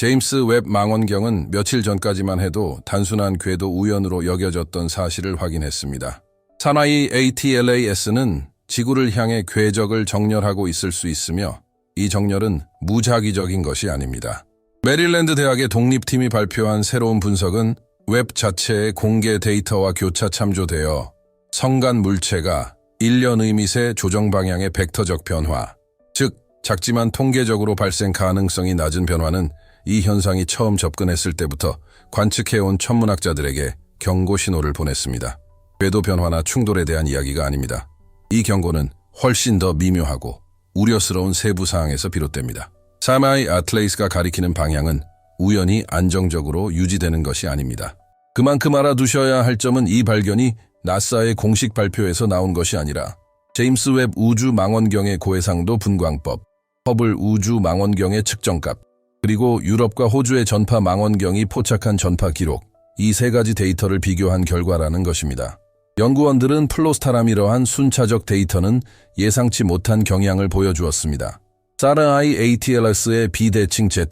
제임스 웹 망원경은 며칠 전까지만 해도 단순한 궤도 우연으로 여겨졌던 사실을 확인했습니다. 사나이 ATLAS는 지구를 향해 궤적을 정렬하고 있을 수 있으며 이 정렬은 무작위적인 것이 아닙니다. 메릴랜드 대학의 독립팀이 발표한 새로운 분석은 웹 자체의 공개 데이터와 교차 참조되어 성간 물체가 1년 의미세 조정 방향의 벡터적 변화, 즉 작지만 통계적으로 발생 가능성이 낮은 변화는 이 현상이 처음 접근했을 때부터 관측해온 천문학자들에게 경고 신호를 보냈습니다. 궤도 변화나 충돌에 대한 이야기가 아닙니다. 이 경고는 훨씬 더 미묘하고 우려스러운 세부 사항에서 비롯됩니다. 사마이 아틀레이스가 가리키는 방향은 우연히 안정적으로 유지되는 것이 아닙니다. 그만큼 알아두셔야 할 점은 이 발견이 나사의 공식 발표에서 나온 것이 아니라 제임스 웹 우주 망원경의 고해상도 분광법, 허블 우주 망원경의 측정값, 그리고 유럽과 호주의 전파 망원경이 포착한 전파 기록, 이 세 가지 데이터를 비교한 결과라는 것입니다. 연구원들은 플로스타람 이러한 순차적 데이터는 예상치 못한 경향을 보여주었습니다. 사르아이 ATLS의 비대칭 Z,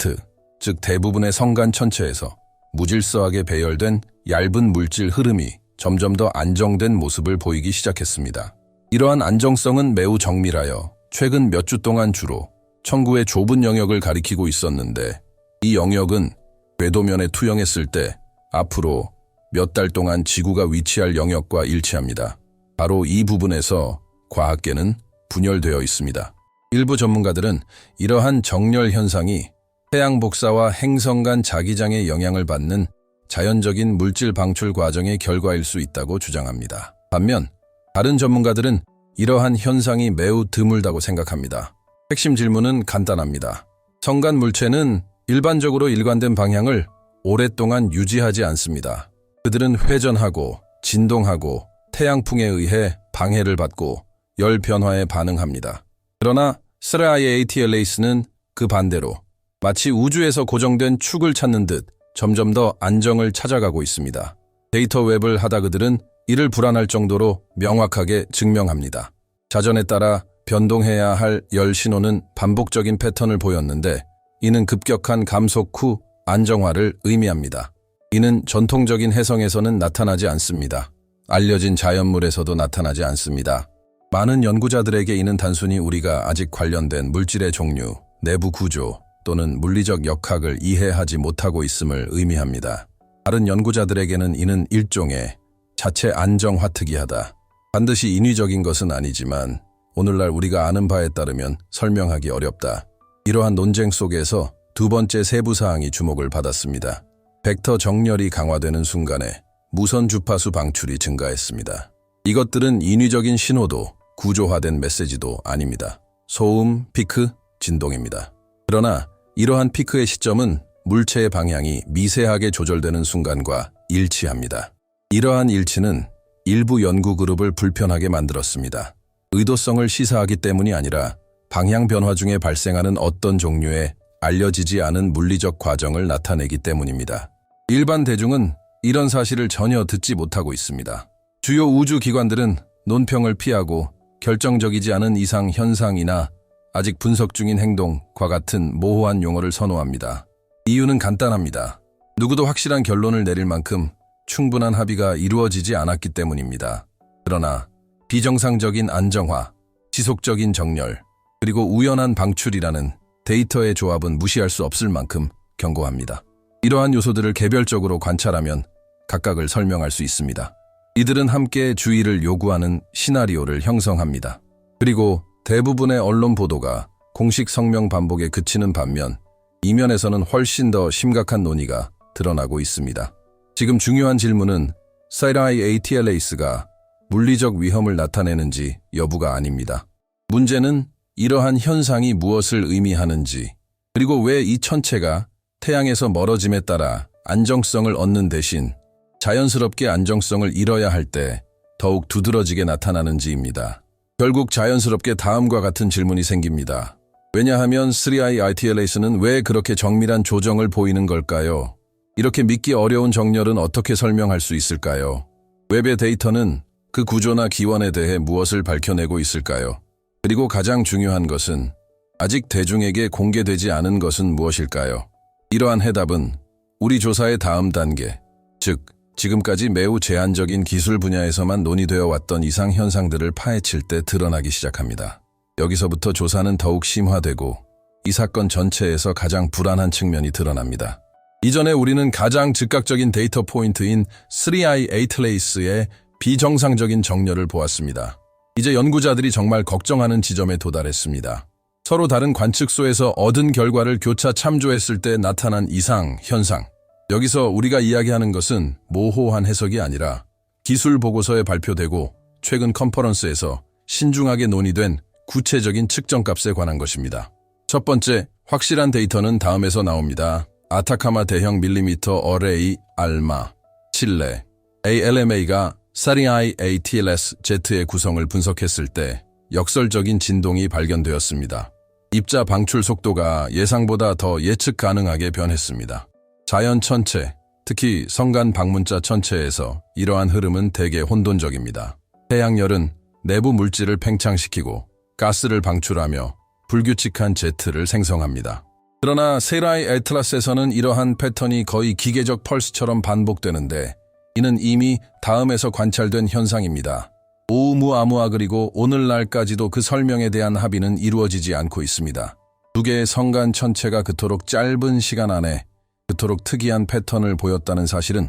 즉 대부분의 성간 천체에서 무질서하게 배열된 얇은 물질 흐름이 점점 더 안정된 모습을 보이기 시작했습니다. 이러한 안정성은 매우 정밀하여 최근 몇 주 동안 주로 천구의 좁은 영역을 가리키고 있었는데 이 영역은 궤도면에 투영했을 때 앞으로 몇 달 동안 지구가 위치할 영역과 일치합니다. 바로 이 부분에서 과학계는 분열되어 있습니다. 일부 전문가들은 이러한 정렬 현상이 태양 복사와 행성 간 자기장의 영향을 받는 자연적인 물질 방출 과정의 결과일 수 있다고 주장합니다. 반면 다른 전문가들은 이러한 현상이 매우 드물다고 생각합니다. 핵심 질문은 간단합니다. 성간 물체는 일반적으로 일관된 방향을 오랫동안 유지하지 않습니다. 그들은 회전하고 진동하고 태양풍에 의해 방해를 받고 열 변화에 반응합니다. 그러나 스라이 ATLAS는 그 반대로 마치 우주에서 고정된 축을 찾는 듯 점점 더 안정을 찾아가고 있습니다. 데이터 웹을 하다 그들은 이를 불안할 정도로 명확하게 증명합니다. 자전에 따라 변동해야 할 열 신호는 반복적인 패턴을 보였는데 이는 급격한 감속 후 안정화를 의미합니다. 이는 전통적인 해성에서는 나타나지 않습니다. 알려진 자연물에서도 나타나지 않습니다. 많은 연구자들에게 이는 단순히 우리가 아직 관련된 물질의 종류, 내부 구조 또는 물리적 역학을 이해하지 못하고 있음을 의미합니다. 다른 연구자들에게는 이는 일종의 자체 안정화 특이하다. 반드시 인위적인 것은 아니지만 오늘날 우리가 아는 바에 따르면 설명하기 어렵다. 이러한 논쟁 속에서 두 번째 세부 사항이 주목을 받았습니다. 벡터 정렬이 강화되는 순간에 무선 주파수 방출이 증가했습니다. 이것들은 인위적인 신호도 구조화된 메시지도 아닙니다. 소음, 피크, 진동입니다. 그러나 이러한 피크의 시점은 물체의 방향이 미세하게 조절되는 순간과 일치합니다. 이러한 일치는 일부 연구 그룹을 불편하게 만들었습니다. 의도성을 시사하기 때문이 아니라 방향 변화 중에 발생하는 어떤 종류의 알려지지 않은 물리적 과정을 나타내기 때문입니다. 일반 대중은 이런 사실을 전혀 듣지 못하고 있습니다. 주요 우주 기관들은 논평을 피하고 결정적이지 않은 이상 현상이나 아직 분석 중인 행동과 같은 모호한 용어를 선호합니다. 이유는 간단합니다. 누구도 확실한 결론을 내릴 만큼 충분한 합의가 이루어지지 않았기 때문입니다. 그러나 비정상적인 안정화, 지속적인 정렬, 그리고 우연한 방출이라는 데이터의 조합은 무시할 수 없을 만큼 경고합니다. 이러한 요소들을 개별적으로 관찰하면 각각을 설명할 수 있습니다. 이들은 함께 주의를 요구하는 시나리오를 형성합니다. 그리고 대부분의 언론 보도가 공식 성명 반복에 그치는 반면 이면에서는 훨씬 더 심각한 논의가 드러나고 있습니다. 지금 중요한 질문은 사이라이 ATLAS가 물리적 위험을 나타내는지 여부가 아닙니다. 문제는 이러한 현상이 무엇을 의미하는지, 그리고 왜 이 천체가 태양에서 멀어짐에 따라 안정성을 얻는 대신 자연스럽게 안정성을 잃어야 할 때 더욱 두드러지게 나타나는지입니다. 결국 자연스럽게 다음과 같은 질문이 생깁니다. 왜냐하면 3i ITLAS는 왜 그렇게 정밀한 조정을 보이는 걸까요? 이렇게 믿기 어려운 정렬은 어떻게 설명할 수 있을까요? 웹의 데이터는 그 구조나 기원에 대해 무엇을 밝혀내고 있을까요? 그리고 가장 중요한 것은 아직 대중에게 공개되지 않은 것은 무엇일까요? 이러한 해답은 우리 조사의 다음 단계, 즉 지금까지 매우 제한적인 기술 분야에서만 논의되어 왔던 이상 현상들을 파헤칠 때 드러나기 시작합니다. 여기서부터 조사는 더욱 심화되고 이 사건 전체에서 가장 불안한 측면이 드러납니다. 이전에 우리는 가장 즉각적인 데이터 포인트인 3i 에이틀레이스의 비정상적인 정렬을 보았습니다. 이제 연구자들이 정말 걱정하는 지점에 도달했습니다. 서로 다른 관측소에서 얻은 결과를 교차 참조했을 때 나타난 이상, 현상. 여기서 우리가 이야기하는 것은 모호한 해석이 아니라 기술 보고서에 발표되고 최근 컨퍼런스에서 신중하게 논의된 구체적인 측정값에 관한 것입니다. 첫 번째, 확실한 데이터는 다음에서 나옵니다. 아타카마 대형 밀리미터 어레이 알마, 칠레, ALMA가 사리아이 ATLS-Z의 구성을 분석했을 때 역설적인 진동이 발견되었습니다. 입자 방출 속도가 예상보다 더 예측 가능하게 변했습니다. 자연 천체, 특히 성간 방문자 천체에서 이러한 흐름은 대개 혼돈적입니다. 태양열은 내부 물질을 팽창시키고 가스를 방출하며 불규칙한 제트를 생성합니다. 그러나 세라이 애틀라스에서는 이러한 패턴이 거의 기계적 펄스처럼 반복되는데 이는 이미 다음에서 관찰된 현상입니다. 오umu아무아 그리고 오늘날까지도 그 설명에 대한 합의는 이루어지지 않고 있습니다. 두 개의 성간 천체가 그토록 짧은 시간 안에 그토록 특이한 패턴을 보였다는 사실은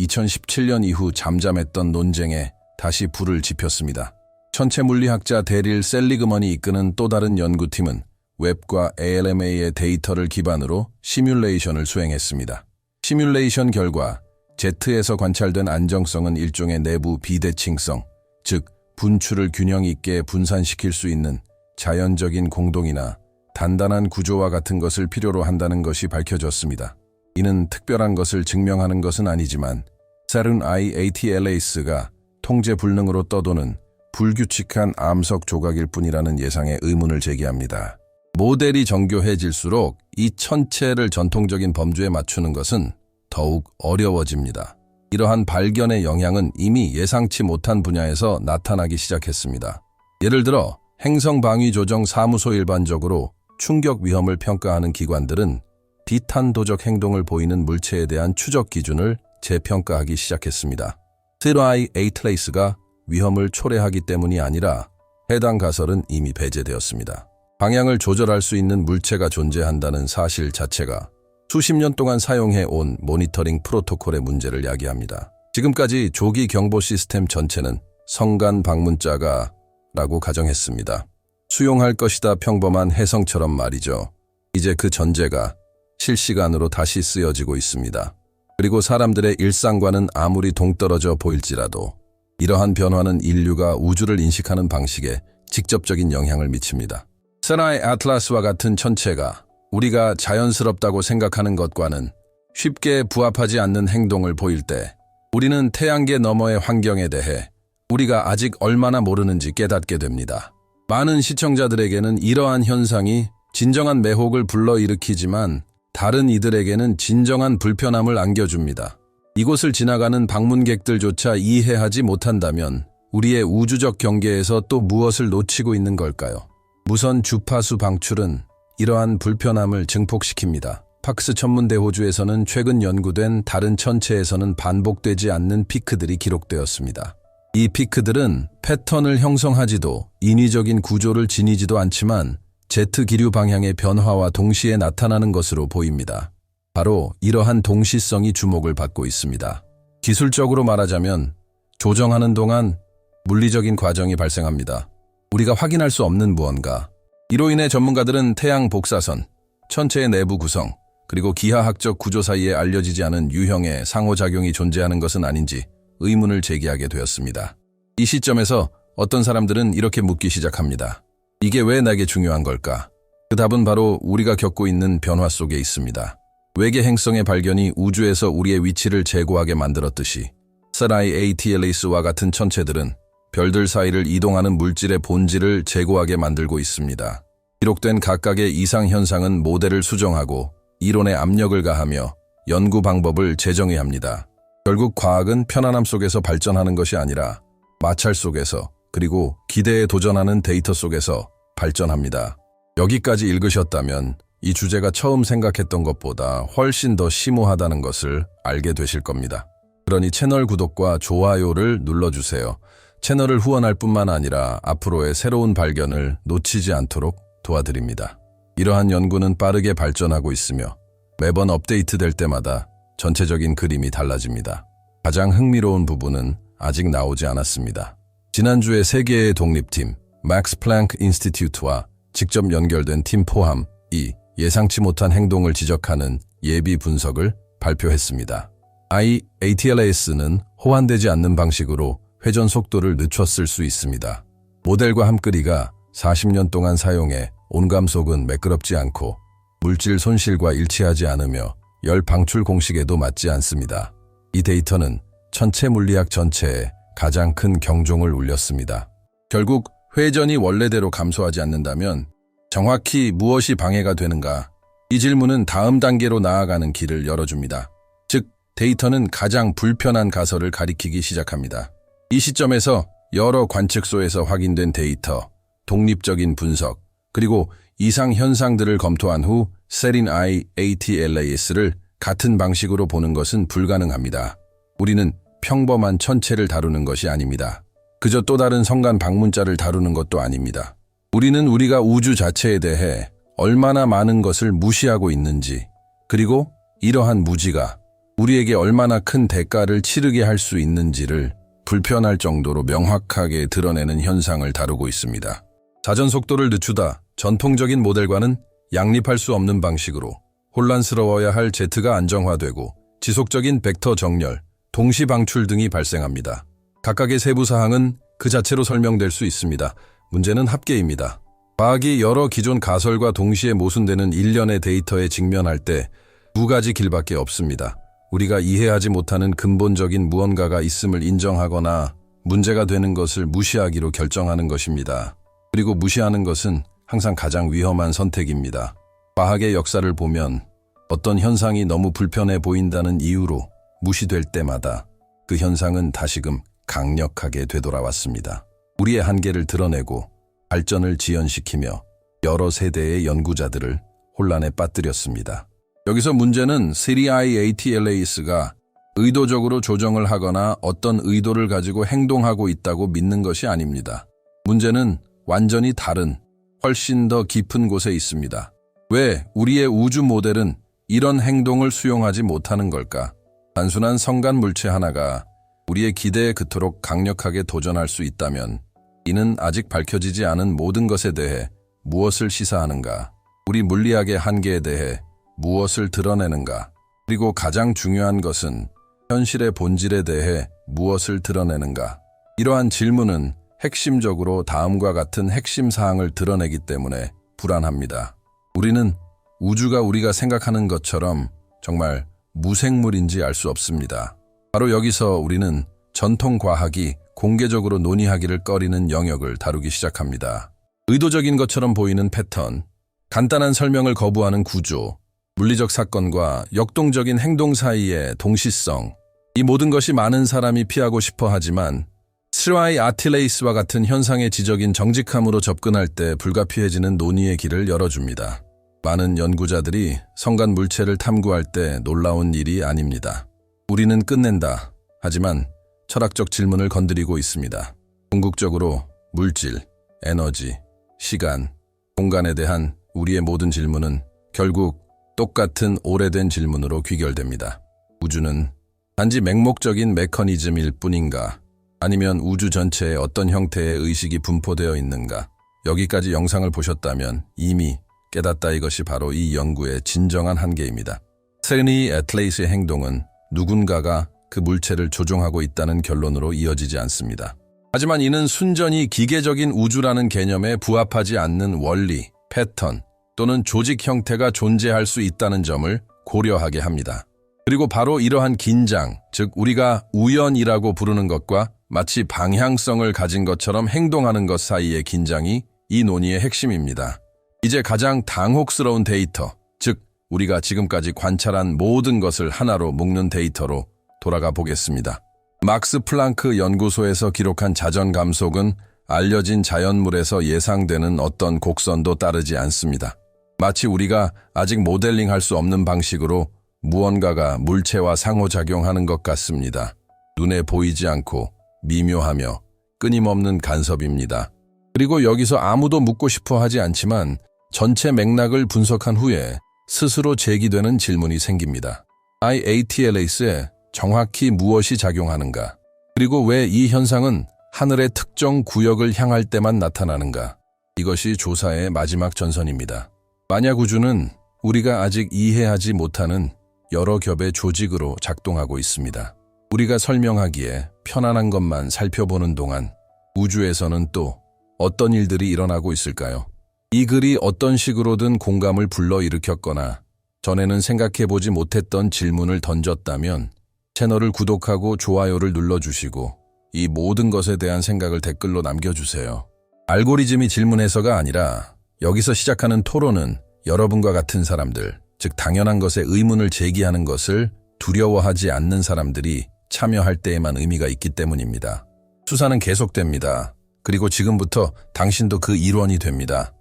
2017년 이후 잠잠했던 논쟁에 다시 불을 지폈습니다. 천체 물리학자 데릴 셀리그먼이 이끄는 또 다른 연구팀은 웹과 ALMA의 데이터를 기반으로 시뮬레이션을 수행했습니다. 시뮬레이션 결과 Z에서 관찰된 안정성은 일종의 내부 비대칭성, 즉 분출을 균형 있게 분산시킬 수 있는 자연적인 공동이나 단단한 구조와 같은 것을 필요로 한다는 것이 밝혀졌습니다. 이는 특별한 것을 증명하는 것은 아니지만 세른 IATLAS가 통제 불능으로 떠도는 불규칙한 암석 조각일 뿐이라는 예상에 의문을 제기합니다. 모델이 정교해질수록 이 천체를 전통적인 범주에 맞추는 것은 더욱 어려워집니다. 이러한 발견의 영향은 이미 예상치 못한 분야에서 나타나기 시작했습니다. 예를 들어 행성 방위 조정 사무소 일반적으로 충격 위험을 평가하는 기관들은 비탄도적 행동을 보이는 물체에 대한 추적 기준을 재평가하기 시작했습니다. 스라이 에이틀레이스가 위험을 초래하기 때문이 아니라 해당 가설은 이미 배제되었습니다. 방향을 조절할 수 있는 물체가 존재한다는 사실 자체가 수십 년 동안 사용해 온 모니터링 프로토콜의 문제를 야기합니다. 지금까지 조기 경보 시스템 전체는 성간 방문자가 라고 가정했습니다. 수용할 것이다 평범한 해성처럼 말이죠. 이제 그 전제가 실시간으로 다시 쓰여지고 있습니다. 그리고 사람들의 일상과는 아무리 동떨어져 보일지라도 이러한 변화는 인류가 우주를 인식하는 방식에 직접적인 영향을 미칩니다. 세나의 아틀라스와 같은 천체가 우리가 자연스럽다고 생각하는 것과는 쉽게 부합하지 않는 행동을 보일 때 우리는 태양계 너머의 환경에 대해 우리가 아직 얼마나 모르는지 깨닫게 됩니다. 많은 시청자들에게는 이러한 현상이 진정한 매혹을 불러일으키지만 다른 이들에게는 진정한 불편함을 안겨줍니다. 이곳을 지나가는 방문객들조차 이해하지 못한다면 우리의 우주적 경계에서 또 무엇을 놓치고 있는 걸까요? 무선 주파수 방출은 이러한 불편함을 증폭시킵니다. 팍스 천문대 호주에서는 최근 연구된 다른 천체에서는 반복되지 않는 피크들이 기록되었습니다. 이 피크들은 패턴을 형성하지도 인위적인 구조를 지니지도 않지만 제트 기류 방향의 변화와 동시에 나타나는 것으로 보입니다. 바로 이러한 동시성이 주목을 받고 있습니다. 기술적으로 말하자면 조정하는 동안 물리적인 과정이 발생합니다. 우리가 확인할 수 없는 무언가. 이로 인해 전문가들은 태양 복사선, 천체의 내부 구성, 그리고 기하학적 구조 사이에 알려지지 않은 유형의 상호작용이 존재하는 것은 아닌지 의문을 제기하게 되었습니다. 이 시점에서 어떤 사람들은 이렇게 묻기 시작합니다. 이게 왜 나에게 중요한 걸까? 그 답은 바로 우리가 겪고 있는 변화 속에 있습니다. 외계 행성의 발견이 우주에서 우리의 위치를 제고하게 만들었듯이 사라이 ATLAS와 같은 천체들은 별들 사이를 이동하는 물질의 본질을 제고하게 만들고 있습니다. 기록된 각각의 이상 현상은 모델을 수정하고 이론에 압력을 가하며 연구 방법을 재정해야 합니다. 결국 과학은 편안함 속에서 발전하는 것이 아니라 마찰 속에서 그리고 기대에 도전하는 데이터 속에서 발전합니다. 여기까지 읽으셨다면 이 주제가 처음 생각했던 것보다 훨씬 더 심오하다는 것을 알게 되실 겁니다. 그러니 채널 구독과 좋아요를 눌러주세요. 채널을 후원할 뿐만 아니라 앞으로의 새로운 발견을 놓치지 않도록 도와드립니다. 이러한 연구는 빠르게 발전하고 있으며 매번 업데이트될 때마다 전체적인 그림이 달라집니다. 가장 흥미로운 부분은 아직 나오지 않았습니다. 지난주에 세계의 독립팀 맥스 플랭크 인스티튜트와 직접 연결된 팀 포함 이 예상치 못한 행동을 지적하는 예비 분석을 발표했습니다. I ATLAS는 호환되지 않는 방식으로 회전 속도를 늦췄을 수 있습니다. 모델과 함끄리가 40년 동안 사용해 온감속은 매끄럽지 않고 물질 손실과 일치하지 않으며 열 방출 공식에도 맞지 않습니다. 이 데이터는 천체 물리학 전체에 가장 큰 경종을 울렸습니다. 결국 회전이 원래대로 감소하지 않는다면 정확히 무엇이 방해가 되는가? 이 질문은 다음 단계로 나아가는 길을 열어줍니다. 즉, 데이터는 가장 불편한 가설을 가리키기 시작합니다. 이 시점에서 여러 관측소에서 확인된 데이터, 독립적인 분석, 그리고 이상 현상들을 검토한 후 세린 I ATLAS를 같은 방식으로 보는 것은 불가능합니다. 우리는 평범한 천체를 다루는 것이 아닙니다. 그저 또 다른 성간 방문자를 다루는 것도 아닙니다. 우리는 우리가 우주 자체에 대해 얼마나 많은 것을 무시하고 있는지, 그리고 이러한 무지가 우리에게 얼마나 큰 대가를 치르게 할 수 있는지를 불편할 정도로 명확하게 드러내는 현상을 다루고 있습니다. 자전 속도를 늦추다 전통적인 모델과는 양립할 수 없는 방식으로 혼란스러워야 할 제트가 안정화되고 지속적인 벡터 정렬, 동시 방출 등이 발생합니다. 각각의 세부 사항은 그 자체로 설명될 수 있습니다. 문제는 합계입니다. 과학이 여러 기존 가설과 동시에 모순되는 일련의 데이터에 직면할 때 두 가지 길밖에 없습니다. 우리가 이해하지 못하는 근본적인 무언가가 있음을 인정하거나 문제가 되는 것을 무시하기로 결정하는 것입니다. 그리고 무시하는 것은 항상 가장 위험한 선택입니다. 과학의 역사를 보면 어떤 현상이 너무 불편해 보인다는 이유로 무시될 때마다 그 현상은 다시금 강력하게 되돌아왔습니다. 우리의 한계를 드러내고 발전을 지연시키며 여러 세대의 연구자들을 혼란에 빠뜨렸습니다. 여기서 문제는 시리아이 ATLAS가 의도적으로 조정을 하거나 어떤 의도를 가지고 행동하고 있다고 믿는 것이 아닙니다. 문제는 완전히 다른, 훨씬 더 깊은 곳에 있습니다. 왜 우리의 우주 모델은 이런 행동을 수용하지 못하는 걸까? 단순한 성간 물체 하나가 우리의 기대에 그토록 강력하게 도전할 수 있다면 이는 아직 밝혀지지 않은 모든 것에 대해 무엇을 시사하는가? 우리 물리학의 한계에 대해 무엇을 드러내는가? 그리고 가장 중요한 것은 현실의 본질에 대해 무엇을 드러내는가? 이러한 질문은 핵심적으로 다음과 같은 핵심 사항을 드러내기 때문에 불안합니다. 우리는 우주가 우리가 생각하는 것처럼 정말 무생물인지 알 수 없습니다. 바로 여기서 우리는 전통 과학이 공개적으로 논의하기를 꺼리는 영역을 다루기 시작합니다. 의도적인 것처럼 보이는 패턴, 간단한 설명을 거부하는 구조, 물리적 사건과 역동적인 행동 사이의 동시성, 이 모든 것이 많은 사람이 피하고 싶어 하지만 스라이 아틸레이스와 같은 현상의 지적인 정직함으로 접근할 때 불가피해지는 논의의 길을 열어줍니다. 많은 연구자들이 성간 물체를 탐구할 때 놀라운 일이 아닙니다. 우리는 끝낸다. 하지만 철학적 질문을 건드리고 있습니다. 궁극적으로 물질, 에너지, 시간, 공간에 대한 우리의 모든 질문은 결국 똑같은 오래된 질문으로 귀결됩니다. 우주는 단지 맹목적인 메커니즘일 뿐인가? 아니면 우주 전체에 어떤 형태의 의식이 분포되어 있는가? 여기까지 영상을 보셨다면 이미 깨닫다 이것이 바로 이 연구의 진정한 한계입니다. 세니 애틀레이스의 행동은 누군가가 그 물체를 조종하고 있다는 결론으로 이어지지 않습니다. 하지만 이는 순전히 기계적인 우주라는 개념에 부합하지 않는 원리, 패턴 또는 조직 형태가 존재할 수 있다는 점을 고려하게 합니다. 그리고 바로 이러한 긴장, 즉 우리가 우연이라고 부르는 것과 마치 방향성을 가진 것처럼 행동하는 것 사이의 긴장이 이 논의의 핵심입니다. 이제 가장 당혹스러운 데이터, 즉 우리가 지금까지 관찰한 모든 것을 하나로 묶는 데이터로 돌아가 보겠습니다. 막스 플랑크 연구소에서 기록한 자전 감속은 알려진 자연물에서 예상되는 어떤 곡선도 따르지 않습니다. 마치 우리가 아직 모델링 할 수 없는 방식으로 무언가가 물체와 상호작용하는 것 같습니다. 눈에 보이지 않고 미묘하며 끊임없는 간섭입니다. 그리고 여기서 아무도 묻고 싶어 하지 않지만 전체 맥락을 분석한 후에 스스로 제기되는 질문이 생깁니다. IATLAS에 정확히 무엇이 작용하는가? 그리고 왜 이 현상은 하늘의 특정 구역을 향할 때만 나타나는가? 이것이 조사의 마지막 전선입니다. 만약 우주는 우리가 아직 이해하지 못하는 여러 겹의 조직으로 작동하고 있습니다. 우리가 설명하기에 편안한 것만 살펴보는 동안 우주에서는 또 어떤 일들이 일어나고 있을까요? 이 글이 어떤 식으로든 공감을 불러일으켰거나 전에는 생각해보지 못했던 질문을 던졌다면 채널을 구독하고 좋아요를 눌러주시고 이 모든 것에 대한 생각을 댓글로 남겨주세요. 알고리즘이 질문해서가 아니라 여기서 시작하는 토론은 여러분과 같은 사람들, 즉 당연한 것에 의문을 제기하는 것을 두려워하지 않는 사람들이 참여할 때에만 의미가 있기 때문입니다. 수사는 계속됩니다. 그리고 지금부터 당신도 그 일원이 됩니다.